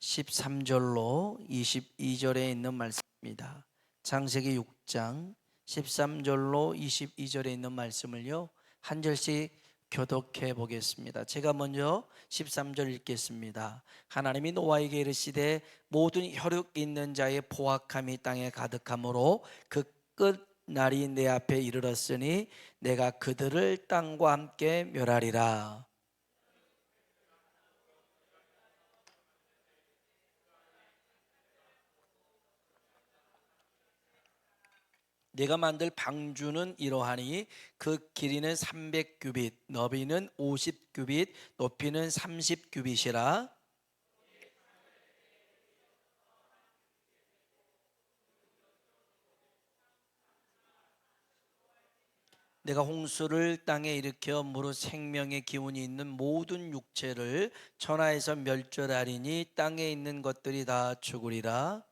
13절로 22절에 있는 말씀입니다. 창세기 6장 13절로 22절에 있는 말씀을요. 한 절씩 교독해 보겠습니다. 제가 먼저 13절 읽겠습니다. 하나님이 노아에게 이르시되 모든 혈육 있는 자의 포악함이 땅에 가득하므로 그 끝 날이 내 앞에 이르렀으니 내가 그들을 땅과 함께 멸하리라. 내가 만들 방주는 이러하니 그 길이는 300규빗, 너비는 50규빗, 높이는 30규빗이라. 내가 홍수를 땅에 일으켜 무릇 생명의 기운이 있는 모든 육체를 천하에서 멸절하리니 땅에 있는 것들이 다 죽으리라.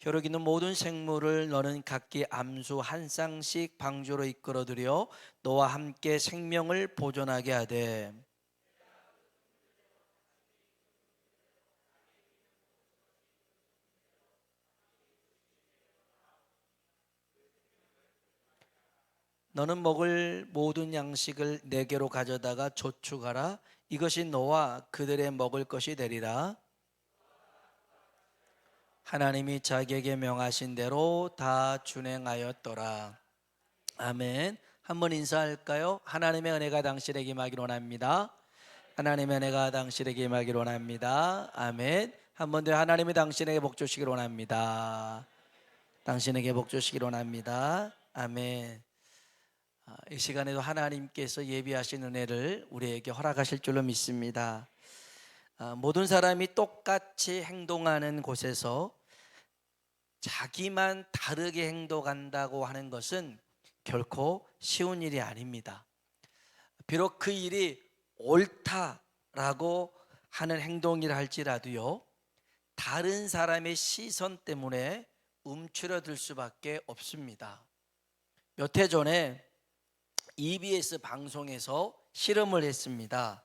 혈육 있는 모든 생물을 너는 각기 암수 한 쌍씩 방주로 이끌어들여 너와 함께 생명을 보존하게 하되. 너는 먹을 모든 양식을 내게로 가져다가 저축하라. 이것이 너와 그들의 먹을 것이 되리라 하나님이 자기에게 명하신 대로 다 준행하였더라. 아멘. 한번 인사할까요? 하나님의 은혜가 당신에게 임하기를 원합니다. 하나님의 은혜가 당신에게 임하기를 원합니다. 아멘. 한 번 더 하나님이 당신에게 복 주시기를 원합니다. 당신에게 복 주시기를 원합니다. 아멘. 아, 이 시간에도 하나님께서 예비하신 은혜를 우리에게 허락하실 줄로 믿습니다. 아, 모든 사람이 똑같이 행동하는 곳에서 자기만 다르게 행동한다고 하는 것은 결코 쉬운 일이 아닙니다. 비록 그 일이 옳다라고 하는 행동이라 할지라도요, 다른 사람의 시선 때문에 움츠러들 수밖에 없습니다. 몇 해 전에 EBS 방송에서 실험을 했습니다.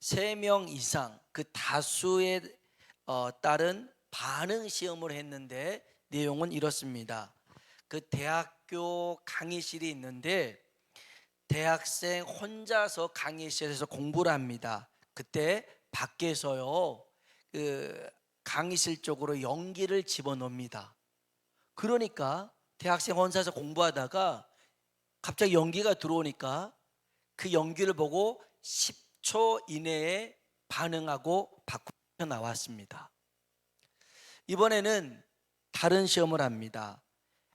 세명 이상 그 다수에 어, 따른 반응 시험을 했는데 내용은 이렇습니다. 그 대학교 강의실이 있는데 대학생 혼자서 강의실에서 공부를 합니다. 그때 밖에서요 그 강의실 쪽으로 연기를 집어넣습니다. 그러니까 대학생 혼자서 공부하다가 갑자기 연기가 들어오니까 그 연기를 보고 10초 이내에 반응하고 바꾸어 나왔습니다. 이번에는 다른 시험을 합니다.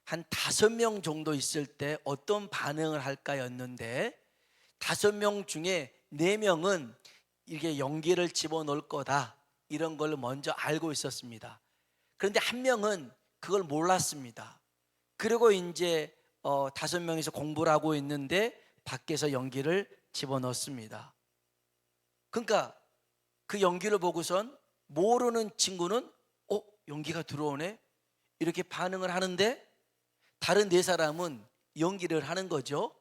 한 다섯 명 정도 있을 때 어떤 반응을 할까였는데 다섯 명 중에 네 명은 이게 연기를 집어넣을 거다 이런 걸 먼저 알고 있었습니다. 그런데 한 명은 그걸 몰랐습니다. 그리고 이제 어, 다섯 명이서 공부를 하고 있는데 밖에서 연기를 집어넣습니다. 그러니까 그 연기를 보고선 모르는 친구는 어 연기가 들어오네 이렇게 반응을 하는데 다른 네 사람은 연기를 하는 거죠.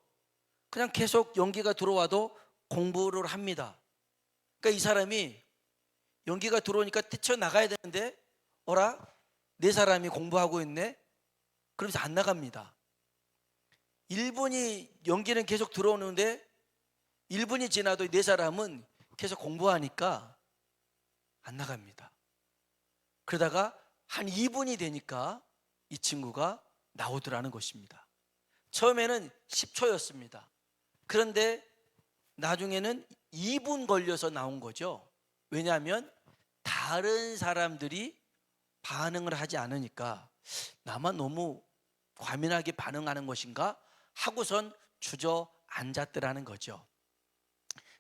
그냥 계속 연기가 들어와도 공부를 합니다. 그러니까 이 사람이 연기가 들어오니까 뛰쳐 나가야 되는데 어라 네 사람이 공부하고 있네. 그러면서 안 나갑니다. 1분이 연기는 계속 들어오는데 1분이 지나도 네 사람은 계속 공부하니까 안 나갑니다. 그러다가 한 2분이 되니까 이 친구가 나오더라는 것입니다. 처음에는 10초였습니다. 그런데 나중에는 2분 걸려서 나온 거죠. 왜냐하면 다른 사람들이 반응을 하지 않으니까 나만 너무 과민하게 반응하는 것인가 하고선 주저앉았더라는 거죠.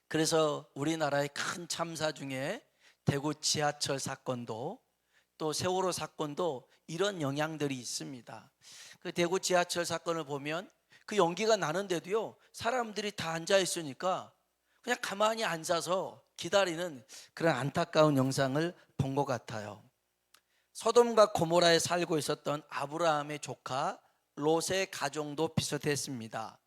그래서 우리나라의 큰 참사 중에 대구 지하철 사건도 또 세월호 사건도 이런 영향들이 있습니다. 그 대구 지하철 사건을 보면 그 연기가 나는데도요 사람들이 다 앉아 있으니까 그냥 가만히 앉아서 기다리는 그런 안타까운 영상을 본 것 같아요. 소돔과 고모라에 살고 있었던 아브라함의 조카 롯의 가정도 비슷했습니다.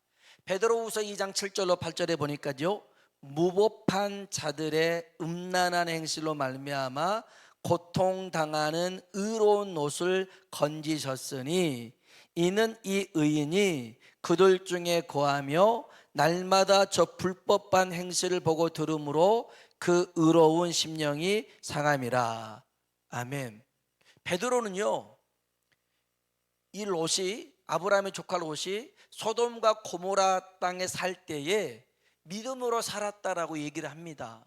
베드로후서 2장 7절로 8절에 보니까요. 무법한 자들의 음란한 행실로 말미암아 고통 당하는 의로운 옷을 건지셨으니 이는 이 의인이 그들 중에 거하며 날마다 저 불법한 행실을 보고 들으므로 그 의로운 심령이 상함이라. 아멘. 베드로는요. 이 롯이 아브라함의 조카 롯이 소돔과 고모라 땅에 살 때에 믿음으로 살았다라고 얘기를 합니다.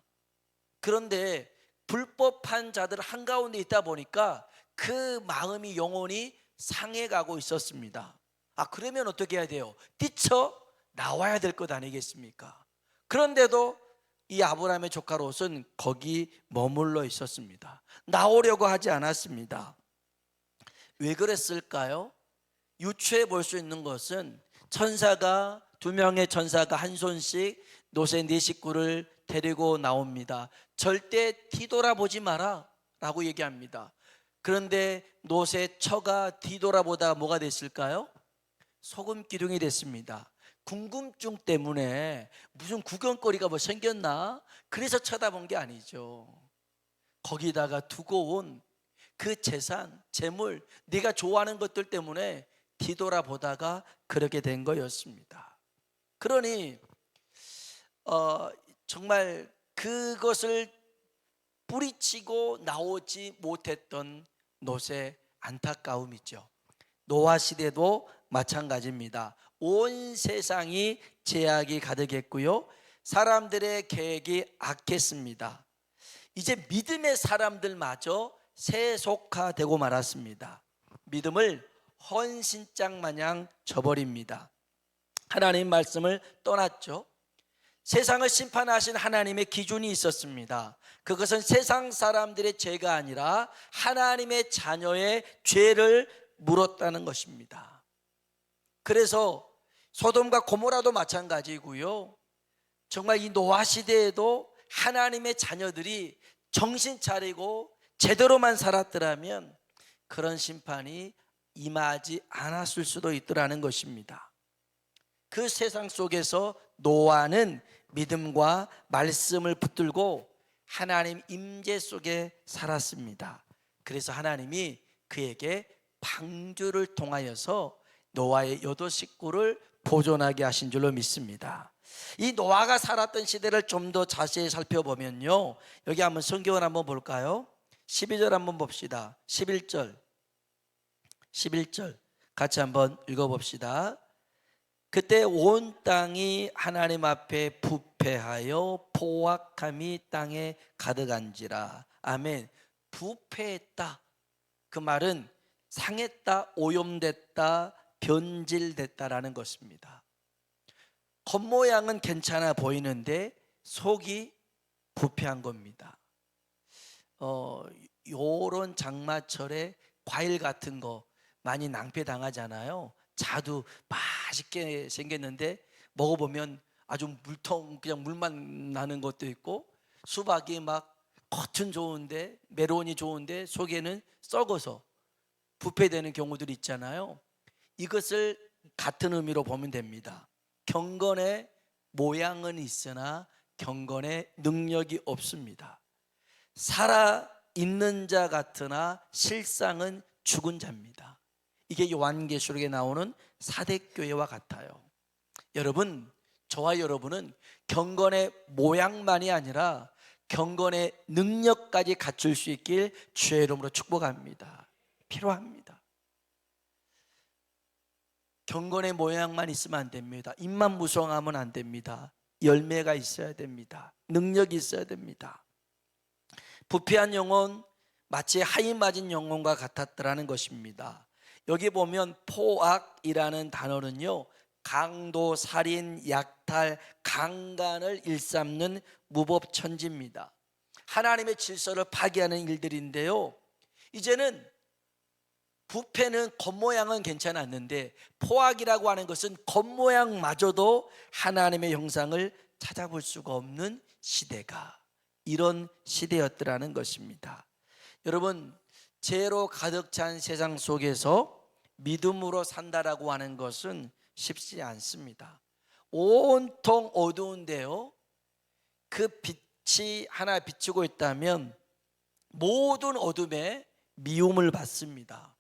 그런데 불법한 자들 한가운데 있다 보니까 그 마음이 영혼이 상해가고 있었습니다. 아, 그러면 어떻게 해야 돼요? 뛰쳐 나와야 될 것 아니겠습니까? 그런데도 이 아브라함의 조카 롯은 거기 머물러 있었습니다. 나오려고 하지 않았습니다. 왜 그랬을까요? 유추해 볼 수 있는 것은 천사가 두 명의 천사가 한 손씩 노새 네 식구를 데리고 나옵니다. 절대 뒤돌아보지 마라 라고 얘기합니다. 그런데 노새 처가 뒤돌아보다 뭐가 됐을까요? 소금 기둥이 됐습니다. 궁금증 때문에 무슨 구경거리가 뭐 생겼나? 그래서 쳐다본 게 아니죠. 거기다가 두고 온 그 재산, 재물, 네가 좋아하는 것들 때문에 뒤돌아보다가 그렇게 된 거였습니다. 그러니 어, 정말 그것을 뿌리치고 나오지 못했던 노새 안타까움이죠. 노아 시대도 마찬가지입니다. 온 세상이 제약이 가득했고요. 사람들의 계획이 악했습니다. 이제 믿음의 사람들마저 세속화되고 말았습니다. 믿음을 헌신장 마냥 저버립니다. 하나님 말씀을 떠났죠. 세상을 심판하신 하나님의 기준이 있었습니다. 그것은 세상 사람들의 죄가 아니라 하나님의 자녀의 죄를 물었다는 것입니다. 그래서 소돔과 고모라도 마찬가지고요. 정말 이 노아 시대에도 하나님의 자녀들이 정신 차리고 제대로만 살았더라면 그런 심판이 임하지 않았을 수도 있더라는 것입니다. 그 세상 속에서 노아는 믿음과 말씀을 붙들고 하나님 임재 속에 살았습니다. 그래서 하나님이 그에게 방주를 통하여서 노아의 여덟 식구를 보존하게 하신 줄로 믿습니다. 이 노아가 살았던 시대를 좀 더 자세히 살펴보면요. 여기 한번 성경을 한번 볼까요? 12절 한번 봅시다. 11절. 11절. 같이 한번 읽어 봅시다. 그때 온 땅이 하나님 앞에 부패하여 포악함이 땅에 가득한지라. 아멘. 부패했다. 그 말은 상했다, 오염됐다, 변질됐다라는 것입니다. 겉모양은 괜찮아 보이는데 속이 부패한 겁니다. 어, 요런 장마철에 과일 같은 거 많이 낭패 당하잖아요. 자두 맛있게 생겼는데 먹어보면 아주 물통 그냥 물만 나는 것도 있고 수박이 막 겉은 좋은데 메론이 좋은데 속에는 썩어서 부패되는 경우들이 있잖아요. 이것을 같은 의미로 보면 됩니다. 경건의 모양은 있으나 경건의 능력이 없습니다. 살아 있는 자 같으나 실상은 죽은 자입니다. 이게 요한계시록에 나오는 사대교회와 같아요. 여러분, 저와 여러분은 경건의 모양만이 아니라 경건의 능력까지 갖출 수 있길 주의 이름으로 축복합니다. 필요합니다. 경건의 모양만 있으면 안 됩니다. 입만 무성하면 안 됩니다. 열매가 있어야 됩니다. 능력이 있어야 됩니다. 부패한 영혼 마치 하이 맞은 영혼과 같았더라는 것입니다. 여기 보면 포악이라는 단어는요. 강도, 살인, 약탈, 강간을 일삼는 무법천지입니다. 하나님의 질서를 파괴하는 일들인데요. 이제는 부패는 겉모양은 괜찮았는데 포악이라고 하는 것은 겉모양마저도 하나님의 형상을 찾아볼 수가 없는 시대가 이런 시대였더라는 것입니다. 여러분 죄로 가득 찬 세상 속에서 믿음으로 산다라고 하는 것은 쉽지 않습니다. 온통 어두운데요. 그 빛이 하나 비추고 있다면 모든 어둠에 미움을 받습니다.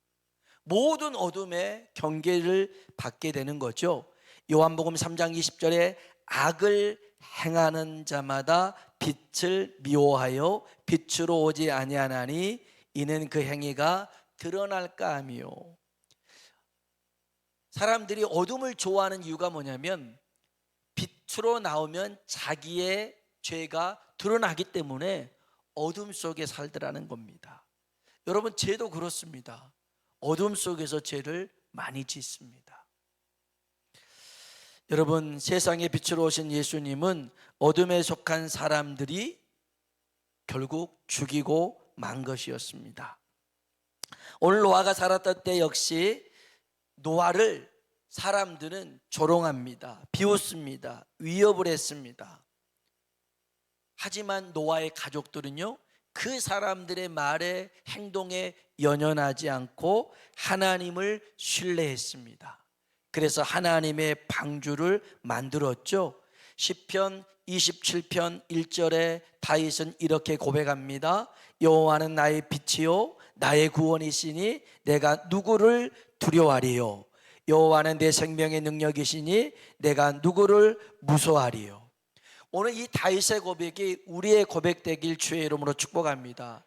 모든 어둠에 경계를 받게 되는 거죠. 요한복음 3장 20절에 악을 행하는 자마다 빛을 미워하여 빛으로 오지 아니하나니 이는 그 행위가 드러날까 하미요. 사람들이 어둠을 좋아하는 이유가 뭐냐면 빛으로 나오면 자기의 죄가 드러나기 때문에 어둠 속에 살더라는 겁니다. 여러분 죄도 그렇습니다. 어둠 속에서 죄를 많이 짓습니다. 여러분 세상의 빛으로 오신 예수님은 어둠에 속한 사람들이 결국 죽이고 만 것이었습니다. 오늘 노아가 살았던 때 역시 노아를 사람들은 조롱합니다. 비웃습니다. 위협을 했습니다. 하지만 노아의 가족들은요, 그 사람들의 말에 행동에 연연하지 않고 하나님을 신뢰했습니다. 그래서 하나님의 방주를 만들었죠. 시편 27편 1절에 다윗은 이렇게 고백합니다. 여호와는 나의 빛이요 나의 구원이시니 내가 누구를 두려워하리요 여호와는 내 생명의 능력이시니 내가 누구를 무서워하리요 오늘 이 다윗의 고백이 우리의 고백되길 주의 이름으로 축복합니다.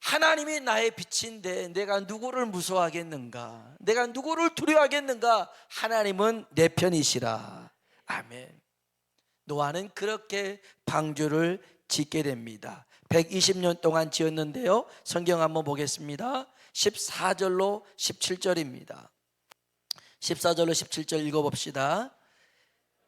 하나님이 나의 빛인데 내가 누구를 무서워하겠는가? 내가 누구를 두려워하겠는가? 하나님은 내 편이시라. 아멘. 노아는 그렇게 방주를 짓게 됩니다. 120년 동안 지었는데요. 성경 한번 보겠습니다. 14절로 17절입니다. 14절로 17절 읽어봅시다.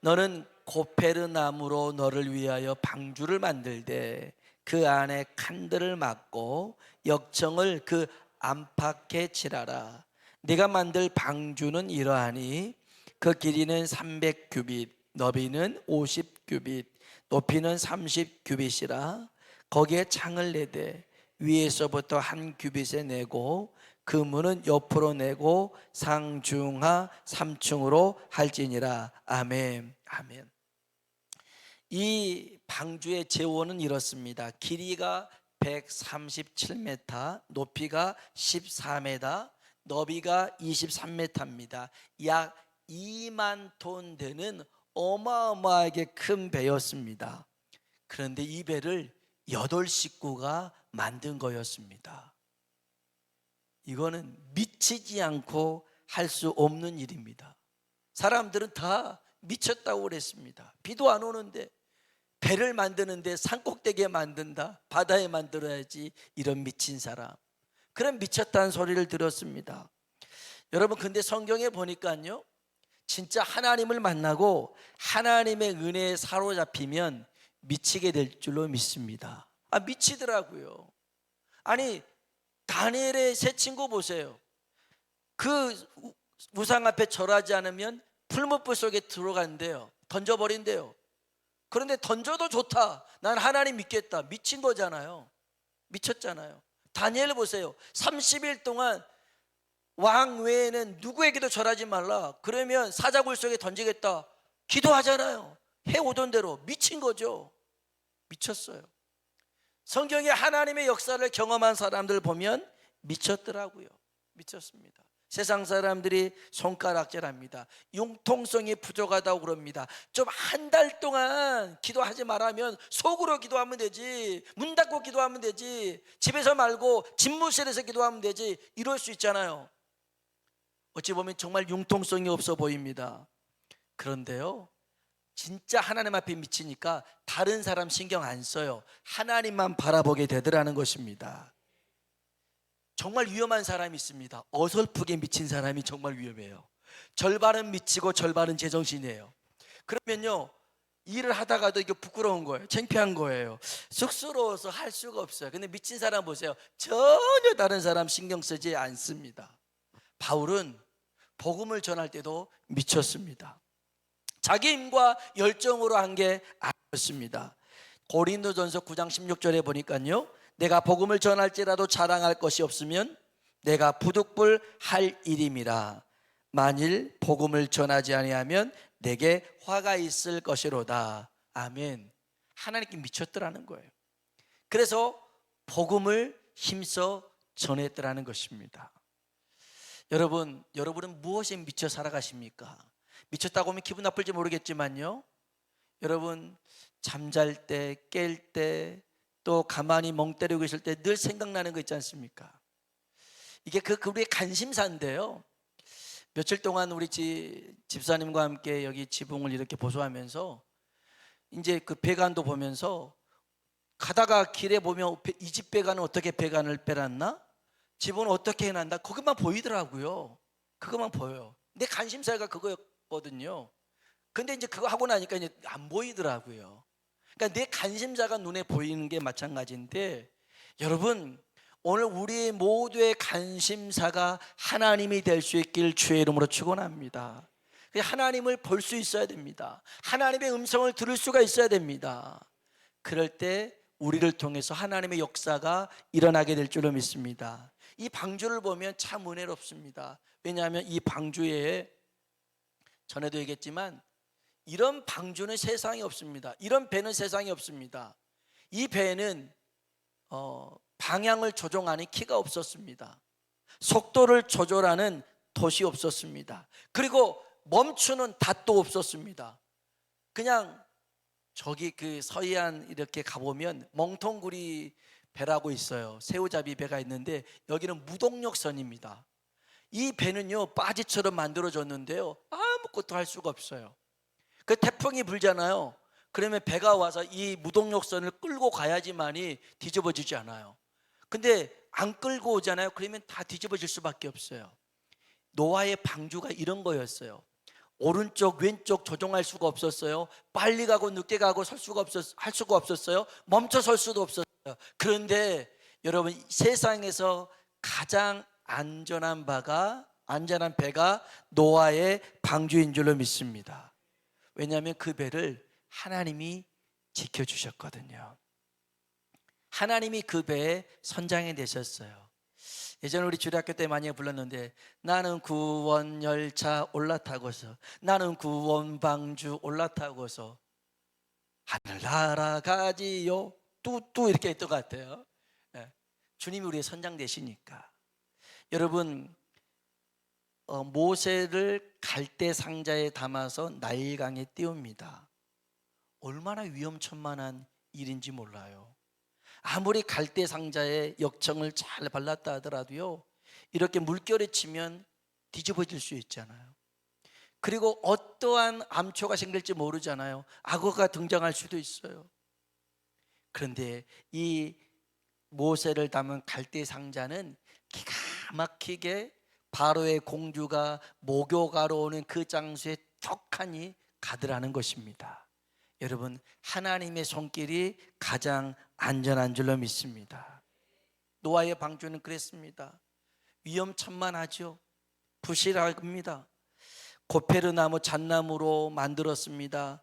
너는 고페르 나무로 너를 위하여 방주를 만들되 그 안에 칸들을 막고 역청을 그 안팎에 칠하라. 네가 만들 방주는 이러하니 그 길이는 300 규빗, 너비는 50 규빗, 높이는 30 규빗이라. 거기에 창을 내되 위에서부터 한 규빗에 내고 그 문은 옆으로 내고 상중하 삼층으로 할지니라. 아멘. 아멘. 이 방주의 재원은 이렇습니다. 길이가 137m, 높이가 14m, 너비가 23m입니다. 약 2만 톤 되는 어마어마하게 큰 배였습니다. 그런데 이 배를 여덟 식구가 만든 거였습니다. 이거는 미치지 않고 할 수 없는 일입니다. 사람들은 다 미쳤다고 그랬습니다. 비도 안 오는데 배를 만드는데 산꼭대기에 만든다. 바다에 만들어야지. 이런 미친 사람. 그런 미쳤다는 소리를 들었습니다. 여러분 근데 성경에 보니까요. 진짜 하나님을 만나고 하나님의 은혜에 사로잡히면 미치게 될 줄로 믿습니다. 아 미치더라고요. 아니 다니엘의 세 친구 보세요. 그 우상 앞에 절하지 않으면 풀무불 속에 들어간대요. 던져버린대요. 그런데 던져도 좋다. 난 하나님 믿겠다. 미친 거잖아요. 미쳤잖아요. 다니엘 보세요. 30일 동안 왕 외에는 누구에게도 절하지 말라. 그러면 사자굴 속에 던지겠다. 기도하잖아요. 해 오던 대로 미친 거죠. 미쳤어요. 성경에 하나님의 역사를 경험한 사람들 보면 미쳤더라고요. 미쳤습니다. 세상 사람들이 손가락질합니다. 융통성이 부족하다고 그럽니다. 좀 한 달 동안 기도하지 말라면 속으로 기도하면 되지. 문 닫고 기도하면 되지. 집에서 말고 집무실에서 기도하면 되지. 이럴 수 있잖아요. 어찌 보면 정말 융통성이 없어 보입니다. 그런데요. 진짜 하나님 앞에 미치니까 다른 사람 신경 안 써요. 하나님만 바라보게 되더라는 것입니다. 정말 위험한 사람이 있습니다. 어설프게 미친 사람이 정말 위험해요. 절반은 미치고 절반은 제정신이에요. 그러면요. 일을 하다가도 이게 부끄러운 거예요. 창피한 거예요. 쑥스러워서 할 수가 없어요. 근데 미친 사람 보세요. 전혀 다른 사람 신경 쓰지 않습니다. 바울은 복음을 전할 때도 미쳤습니다. 자기 힘과 열정으로 한 게 아니었습니다. 고린도전서 9장 16절에 보니까요. 내가 복음을 전할지라도 자랑할 것이 없으면 내가 부득불 할 일임이라. 만일 복음을 전하지 아니하면 내게 화가 있을 것이로다. 아멘. 하나님께 미쳤더라는 거예요. 그래서 복음을 힘써 전했더라는 것입니다. 여러분 여러분은 무엇에 미쳐 살아가십니까 미쳤다고 하면 기분 나쁠지 모르겠지만요 여러분 잠잘 때 깰 때 또 가만히 멍 때리고 있을 때 늘 생각나는 거 있지 않습니까 이게 그, 그 우리의 관심사인데요. 며칠 동안 우리 지, 집사님과 함께 여기 지붕을 이렇게 보수하면서 이제 그 배관도 보면서 가다가 길에 보면 이 집 배관은 어떻게 배관을 빼놨나? 집은 어떻게 해놨나? 그것만 보이더라고요. 그것만 보여요. 내 관심사가 그거였 거든요. 근데 이제 그거 하고 나니까 이제 안 보이더라고요. 그러니까 내 관심사가 눈에 보이는 게 마찬가지인데 여러분 오늘 우리 모두의 관심사가 하나님이 될 수 있길 주의 이름으로 축원합니다. 하나님을 볼 수 있어야 됩니다. 하나님의 음성을 들을 수가 있어야 됩니다. 그럴 때 우리를 통해서 하나님의 역사가 일어나게 될 줄로 믿습니다. 이 방주를 보면 참 은혜롭습니다. 왜냐하면 이 방주에 전에도 얘기했지만 이런 방주는 세상에 없습니다. 이런 배는 세상에 없습니다. 이 배는 어, 방향을 조종하는 키가 없었습니다. 속도를 조절하는 돛이 없었습니다. 그리고 멈추는 닷도 없었습니다. 그냥 저기 그 서해안 이렇게 가보면 멍텅구리 배라고 있어요. 새우잡이 배가 있는데 여기는 무동력선입니다. 이 배는요 바지처럼 만들어졌는데요 아무것도 할 수가 없어요. 그 태풍이 불잖아요. 그러면 배가 와서 이 무동력선을 끌고 가야지만이 뒤집어지지 않아요. 근데 안 끌고 오잖아요. 그러면 다 뒤집어질 수밖에 없어요. 노아의 방주가 이런 거였어요. 오른쪽 왼쪽 조종할 수가 없었어요. 빨리 가고 늦게 가고 설 수가 없었 할 수가 없었어요. 멈춰 설 수도 없었어요. 그런데 여러분 세상에서 가장 안전한 바가 안전한 배가 노아의 방주인 줄로 믿습니다. 왜냐하면 그 배를 하나님이 지켜 주셨거든요. 하나님이 그 배에 선장이 되셨어요. 예전에 우리 주례학교 때 많이 불렀는데 나는 구원 열차 올라타고서 나는 구원 방주 올라타고서 하늘 날아가지요 뚜뚜 이렇게 했던 것 같아요. 네. 주님이 우리의 선장 되시니까 여러분 어, 모세를 갈대 상자에 담아서 나일강에 띄웁니다. 얼마나 위험천만한 일인지 몰라요. 아무리 갈대 상자에 역청을 잘 발랐다 하더라도요. 이렇게 물결에 치면 뒤집어질 수 있잖아요. 그리고 어떠한 암초가 생길지 모르잖아요. 악어가 등장할 수도 있어요. 그런데 이 모세를 담은 갈대 상자는 기가 막히게 바로의 공주가 목욕하러 오는 그 장소에 턱하니 가더라는 것입니다. 여러분 하나님의 손길이 가장 안전한 줄로 믿습니다. 노아의 방주는 그랬습니다. 위험천만하죠. 부실합니다. 고페르 나무 잣나무로 만들었습니다.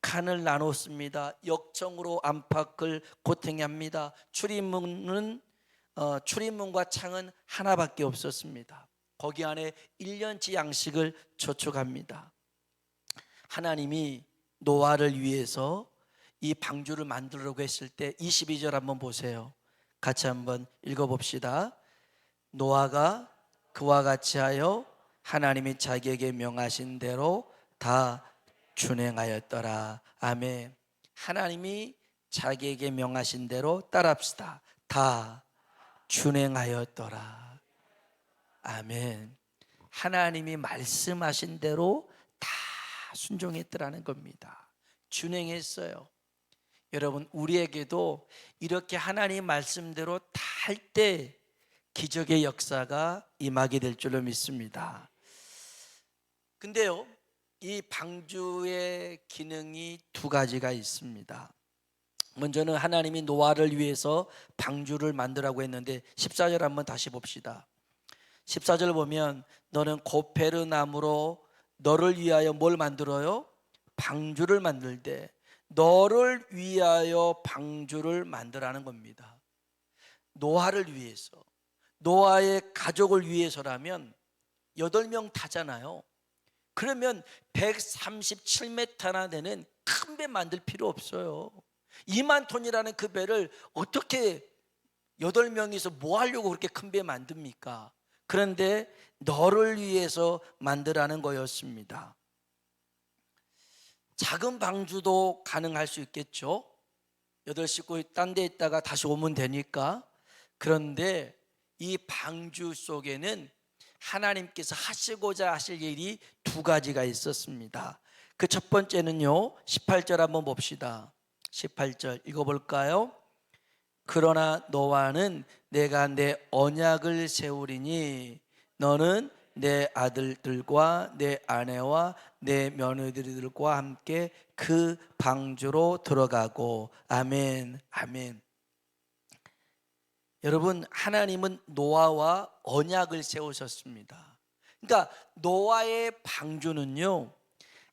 칸을 나눴습니다. 역청으로 안팎을 고탱합니다. 출입문은 어, 출입문과 창은 하나밖에 없었습니다. 거기 안에 1년치 양식을 저축합니다. 하나님이 노아를 위해서 이 방주를 만들려고 했을 때 22절 한번 보세요. 같이 한번 읽어봅시다. 노아가 그와 같이 하여 하나님이 자기에게 명하신 대로 다 준행하였더라. 아멘. 하나님이 자기에게 명하신 대로 따라합시다. 다 준행하였더라. 아멘. 하나님이 말씀하신 대로 다 순종했더라는 겁니다. 준행했어요. 여러분 우리에게도 이렇게 하나님 말씀대로 다 할 때 기적의 역사가 임하게 될 줄로 믿습니다. 근데요, 이 방주의 기능이 두 가지가 있습니다. 먼저는 하나님이 노아를 위해서 방주를 만들라고 했는데 14절 한번 다시 봅시다. 14절 보면 너는 고페르 나무로 너를 위하여 뭘 만들어요? 방주를 만들 때 너를 위하여 방주를 만들라는 겁니다. 노아를 위해서 노아의 가족을 위해서라면 8명 타잖아요. 그러면 137m나 되는 큰 배 만들 필요 없어요. 2만 톤이라는 그 배를 어떻게 8명이서 뭐 하려고 그렇게 큰 배 만듭니까? 그런데 너를 위해서 만들라는 거였습니다. 작은 방주도 가능할 수 있겠죠. 여덟 식구 딴 데 있다가 다시 오면 되니까. 그런데 이 방주 속에는 하나님께서 하시고자 하실 일이 두 가지가 있었습니다. 그 첫 번째는요. 18절 한번 봅시다. 18절 읽어 볼까요? 그러나 너와는 내가 내 언약을 세우리니 너는 내 아들들과 내 아내와 내 며느리들과 함께 그 방주로 들어가고. 아멘 아멘. 여러분 하나님은 노아와 언약을 세우셨습니다. 그러니까 노아의 방주는요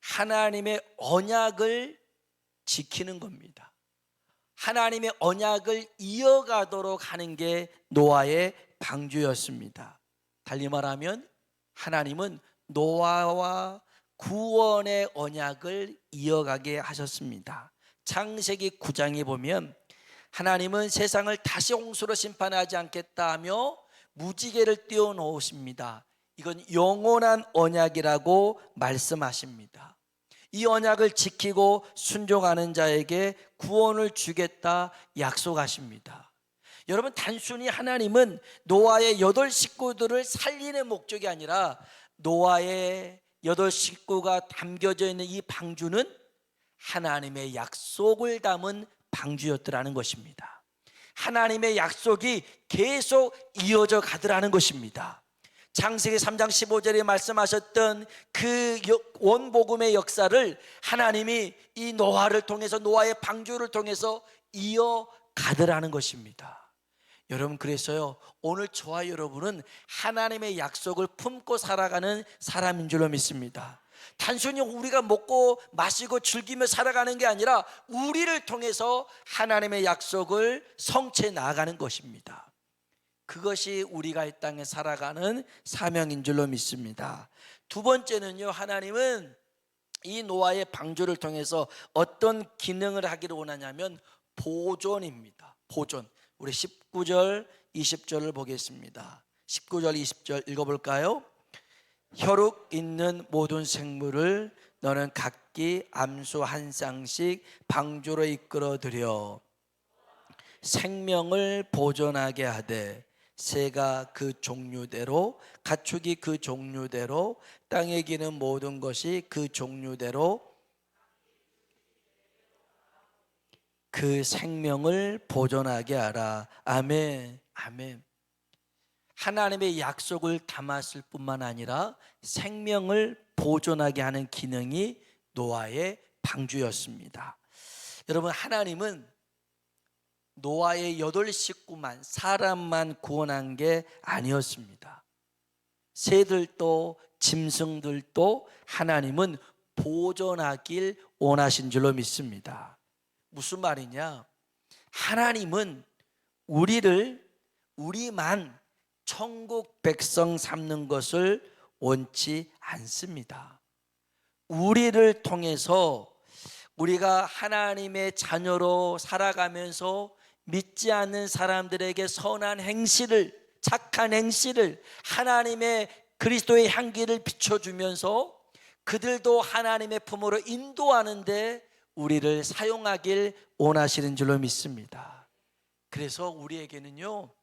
하나님의 언약을 지키는 겁니다 하나님의 언약을 이어가도록 하는 게 노아의 방주였습니다 달리 말하면 하나님은 노아와 구원의 언약을 이어가게 하셨습니다. 창세기 9장에 보면 하나님은 세상을 다시 홍수로 심판하지 않겠다 하며 무지개를 띄워 놓으십니다. 이건 영원한 언약이라고 말씀하십니다. 이 언약을 지키고 순종하는 자에게 구원을 주겠다 약속하십니다. 여러분 단순히 하나님은 노아의 여덟 식구들을 살리는 목적이 아니라 노아의 여덟 식구가 담겨져 있는 이 방주는 하나님의 약속을 담은 방주였더라는 것입니다. 하나님의 약속이 계속 이어져 가더라는 것입니다. 창세기 3장 15절에 말씀하셨던 그 원복음의 역사를 하나님이 이 노아를 통해서 노아의 방주를 통해서 이어 가더라는 것입니다. 여러분 그래서요 오늘 저와 여러분은 하나님의 약속을 품고 살아가는 사람인 줄로 믿습니다. 단순히 우리가 먹고 마시고 즐기며 살아가는 게 아니라 우리를 통해서 하나님의 약속을 성취해 나가는 것입니다. 그것이 우리가 이 땅에 살아가는 사명인 줄로 믿습니다. 두 번째는요, 하나님은 이 노아의 방주를 통해서 어떤 기능을 하기를 원하냐면 보존입니다. 보존. 우리 19절, 20절을 보겠습니다. 19절, 20절 읽어볼까요? 혈육 있는 모든 생물을 너는 각기 암수 한 쌍씩 방주로 이끌어 들여 생명을 보존하게 하되 새가 그 종류대로 가축이 그 종류대로 땅에 기는 모든 것이 그 종류대로 그 생명을 보존하게 하라. 아멘. 아멘. 하나님의 약속을 담았을 뿐만 아니라 생명을 보존하게 하는 기능이 노아의 방주였습니다. 여러분, 하나님은 노아의 여덟 식구만, 사람만 구원한 게 아니었습니다. 새들도, 짐승들도 하나님은 보존하길 원하신 줄로 믿습니다. 무슨 말이냐? 하나님은 우리를 우리만 천국 백성 삼는 것을 원치 않습니다. 우리를 통해서 우리가 하나님의 자녀로 살아가면서 믿지 않는 사람들에게 선한 행실을 착한 행실을 하나님의 그리스도의 향기를 비춰주면서 그들도 하나님의 품으로 인도하는데 우리를 사용하길 원하시는 줄로 믿습니다. 그래서 우리에게는요,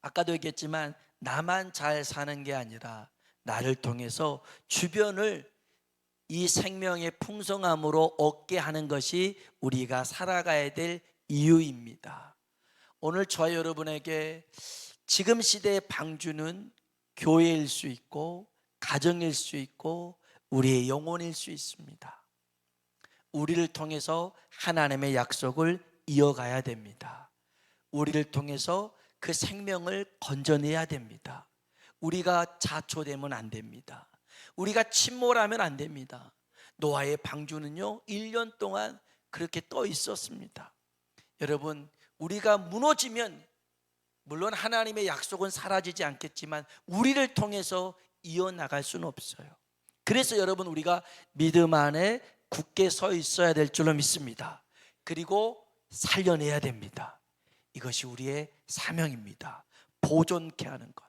아까도 얘기했지만 나만 잘 사는 게 아니라 나를 통해서 주변을 이 생명의 풍성함으로 얻게 하는 것이 우리가 살아가야 될 이유입니다. 오늘 저 여러분에게 지금 시대의 방주는 교회일 수 있고 가정일 수 있고 우리의 영혼일 수 있습니다. 우리를 통해서 하나님의 약속을 이어가야 됩니다. 우리를 통해서 그 생명을 건져내야 됩니다. 우리가 자초되면 안 됩니다. 우리가 침몰하면 안 됩니다. 노아의 방주는요, 1년 동안 그렇게 떠 있었습니다. 여러분, 우리가 무너지면 물론 하나님의 약속은 사라지지 않겠지만 우리를 통해서 이어나갈 수는 없어요. 그래서 여러분 우리가 믿음 안에 굳게 서 있어야 될 줄로 믿습니다. 그리고 살려내야 됩니다. 이것이 우리의 사명입니다. 보존케 하는 것.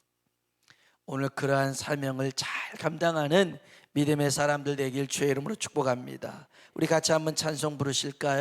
오늘 그러한 사명을 잘 감당하는 믿음의 사람들 되길 주의 이름으로 축복합니다. 우리 같이 한번 찬송 부르실까요?